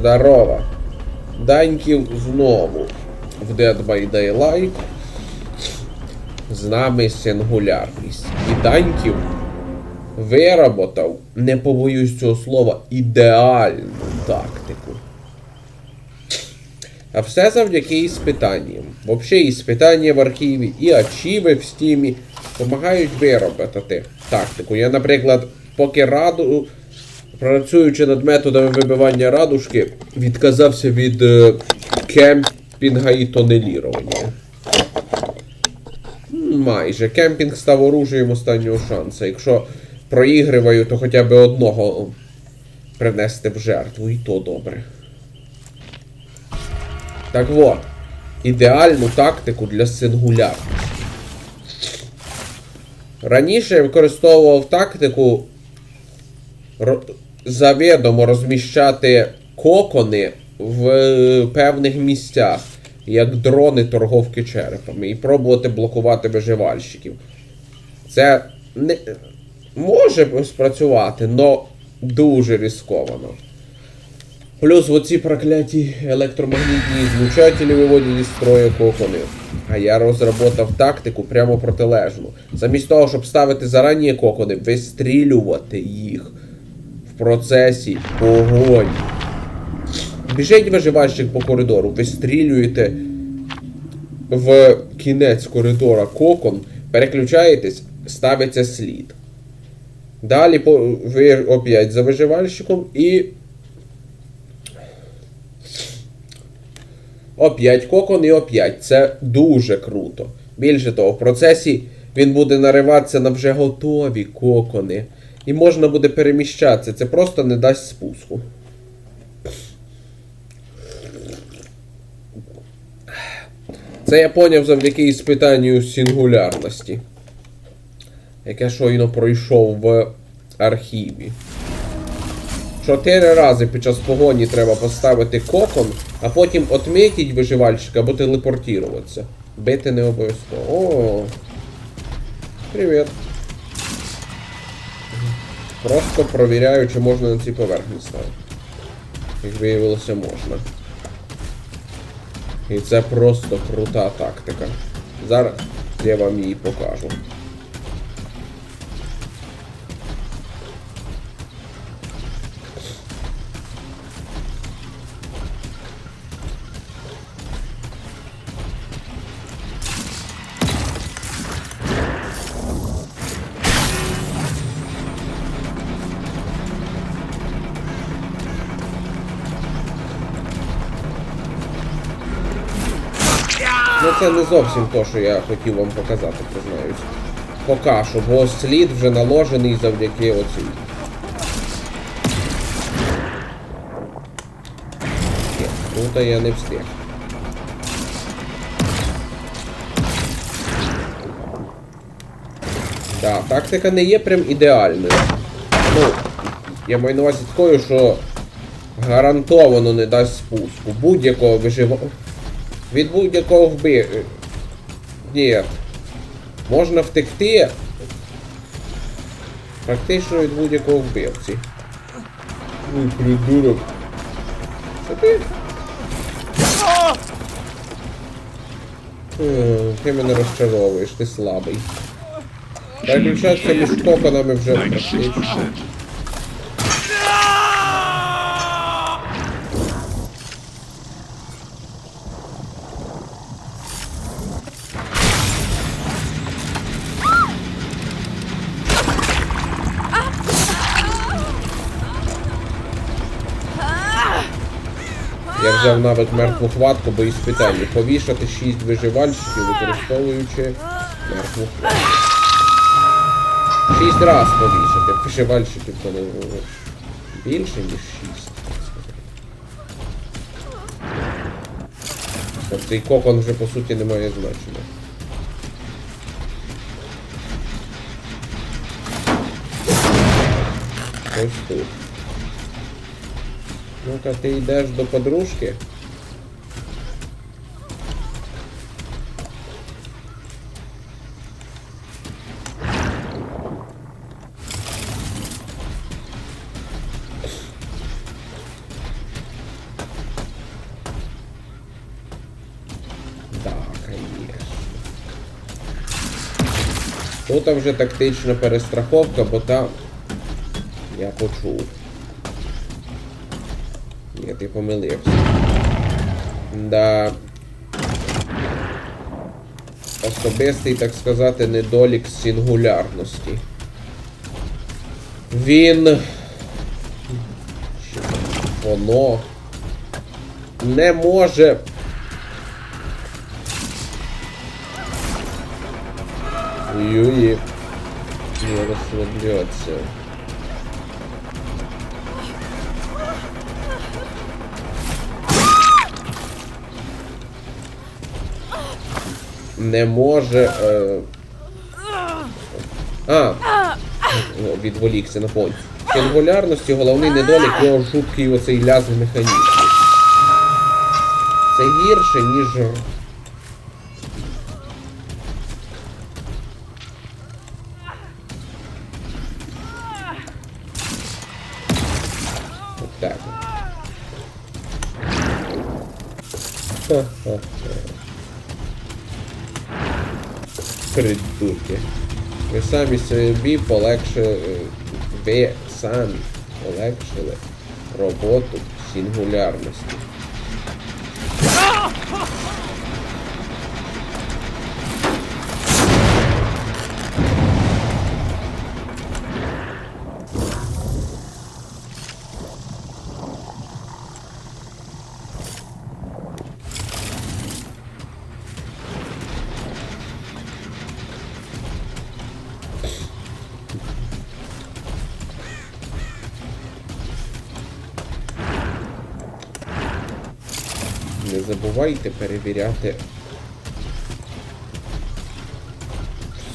Здорово. Даньків знову в Dead by Daylight. З нами сингулярність. І Даньків виработав, не побоюсь цього слова, ідеальну тактику. А все завдяки іспитанням. Взагалі, іспитання в архіві і ачіви в стімі допомагають виробити тактику. Я, наприклад, поки раду, працюючи над методами вибивання радужки, відказався від е, кемпінга і тонелірування. Майже. Кемпінг став оружієм останнього шансу. Якщо проігриваю, то хоча б одного принести в жертву, і то добре. Так от, ідеальну тактику для сингулярності. Раніше я використовував тактику завідомо розміщати кокони в е, певних місцях, як дрони торговки черепами, і пробувати блокувати виживальщиків. Це не може спрацювати, але дуже ризиковано. Плюс оці прокляті електромагнітні злучателі виводять із строю кокони. А я розработав тактику прямо протилежну. Замість того, щоб ставити зарані кокони, вистрілювати їх процесі погоні. Біжить виживальщик по коридору, вистрілюєте в кінець коридора кокон, переключаєтесь, ставиться слід. Далі ви опять за виживальщиком і Оп'ять кокон і оп'ять. Це дуже круто. Більше того, в процесі він буде нариватися на вже готові кокони. І можна буде переміщатися. Це просто не дасть спуску. Це я поняв завдяки іспитанню сингулярності. Яке щойно пройшов в архіві. Чотири рази під час погоні треба поставити кокон, а потім отмітіть виживальщика або телепортуватися. Бити не обов'язково. О. Привіт. Просто провіряю, чи можна на цій поверхні ставити. Як виявилося, можна. І це просто крута тактика. Зараз я вам її покажу. Ну це не зовсім то, що я хотів вам показати, признаюсь. Пока що, бо слід вже наложений завдяки оцій. Тут я не встиг. Так, тактика не є прям ідеальною. Ну, я маю на увазі такою, що гарантовано не дасть спуску. Будь-якого вижива... Від будь-якого вби... Ні. Можна втекти. Практично від будь-якого вбивці. Ой, придурок. Що ти? Ти мене розчаровуєш, ти слабий. Переключатися між коконами вже практично. Взяв навик мертву хватку, бо іспитання. Повішати 6 виживальщиків, використовуючи мертву хватку. 6 раз повішати. Виживальщиків не більше, ніж 6. Тобто цей кокон вже по суті не має значення. Ось тут. Ну-ка, ти йдеш до подружки. Тут вже тактична перестраховка, бо там я почув. Ти помилився. Да. Особистий, так сказати, недолік сингулярності. Він. Воно не може. Юї. Не розслабляться. Не може. Е... А! Відволікся на фоні. Сингулярності головний недолік його жуткий оцей лязг механізм. Це гірше, ніж. Придурки. Ви самі собі полегшили. Ви самі полегшили роботу сингулярності. Не забувайте перевіряти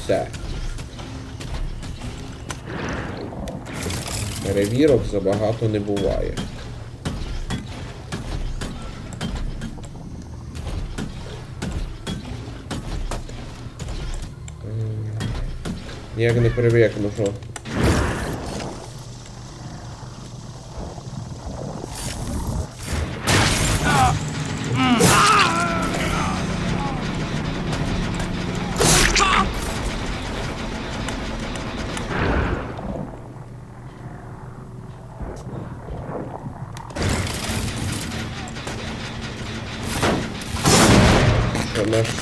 все. Перевірок забагато не буває. Ніяк не перевірено, що.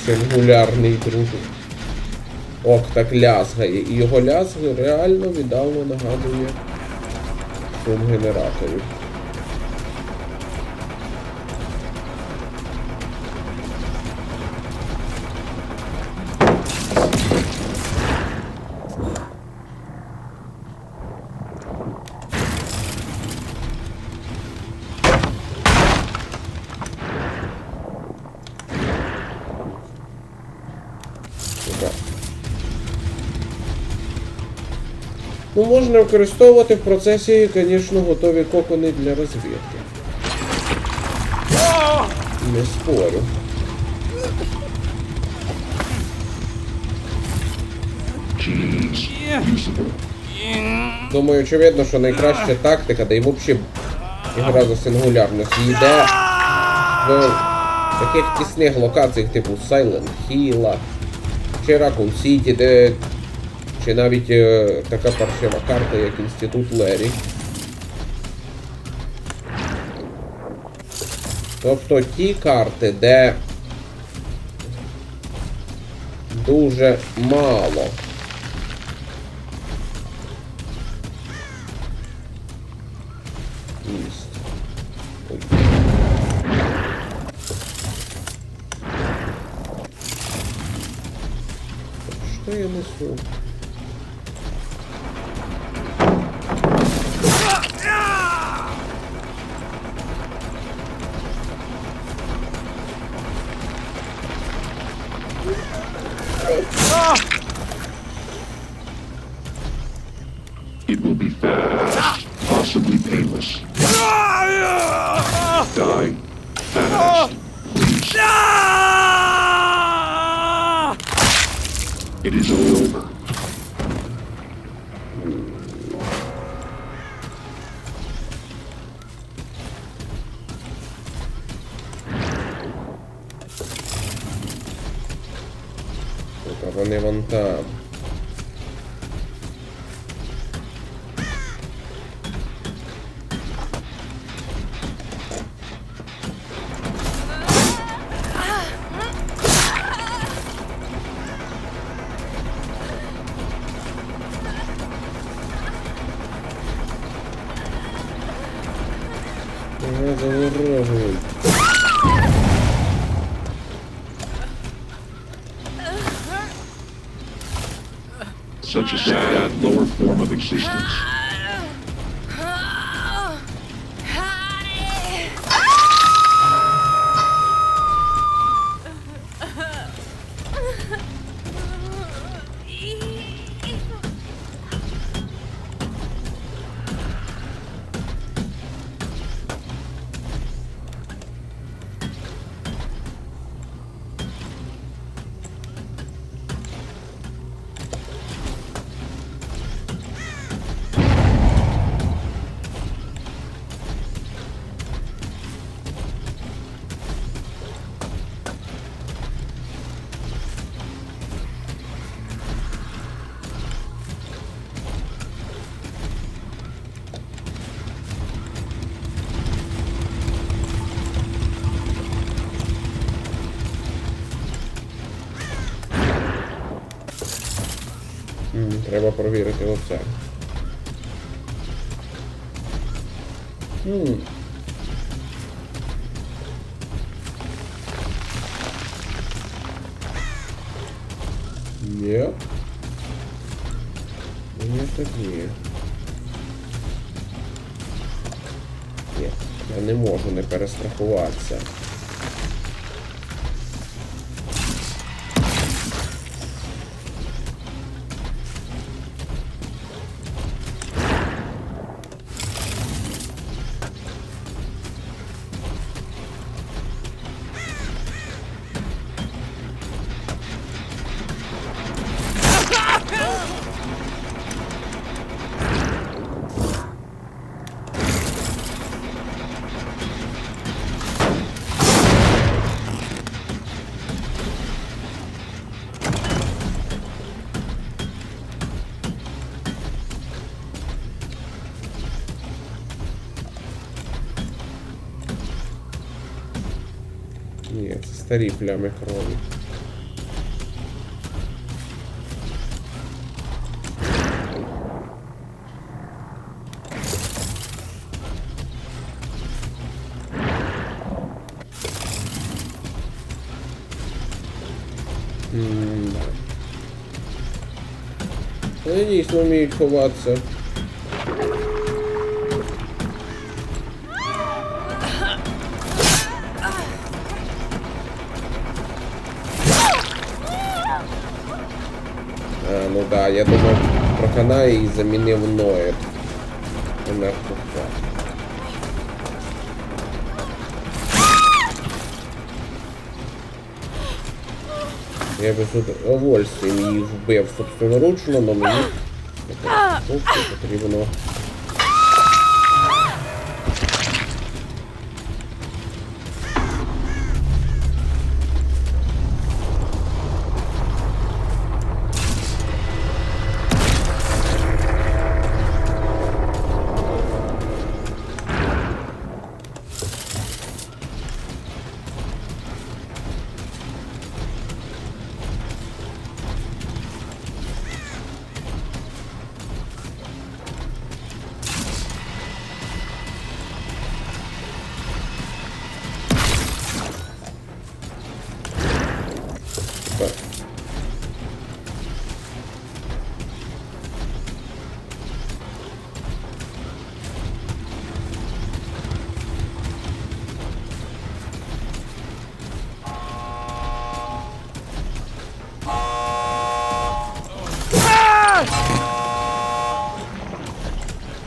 Сингулярний друг. Ок, так лязгає. І його лязги реально віддавно нагадує шум генераторів. Ну, можна використовувати в процесі, звісно, готові кокони для розвідки. Не спорю. Думаю, очевидно, що найкраща тактика, да й взагалі ігра за сингулярність йде в таких тісних локаціях, типу Silent Hill, чи Raccoon City, де чи навіть е, така паршива карта, як Інститут Лері. Тобто ті карти, де дуже мало. Что я несу? вони вон там. Заворожують. Such a sad, lower form of existence. Треба провірити оце. Хм. Ні. Ні, так ні. Ні, я не можу не перестрахуватися. Старі плями крові. Вони дійсно вміють ховатися. Проканає і замінив Ноет. Хватку. Я би з удовольствием її вбив собственноручно, но мені потрібно.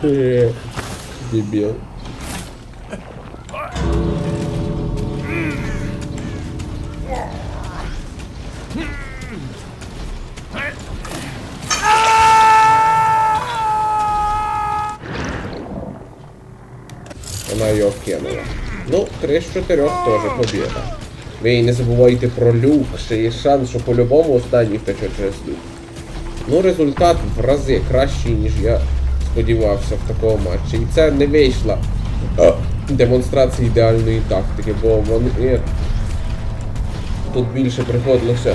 Дебил. Вона його кинула. Ну, 3 з 4 теж побіда. Ви не забувайте про люк, ще є шанс, що по-любому останній втече через люк. Ну, результат в рази кращий, ніж я сподівався в такому матчі. І це не вийшла е, демонстрація ідеальної тактики, бо вони тут більше приходилося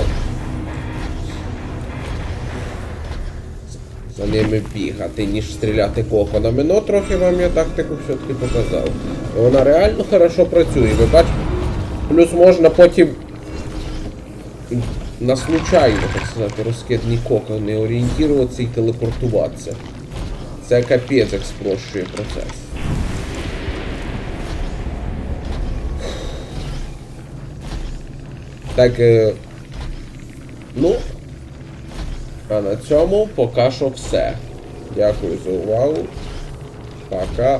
за ними бігати, ніж стріляти коконами. Ну, трохи вам я тактику все-таки показав. Вона реально хорошо працює. Ви бачите? Плюс можна потім на случайно, так сказати, розкидні кокони орієнтуватися і телепортуватися. Це капець як спрощує процес. Так, е, ну, а на цьому поки що все. Дякую за увагу. Пока.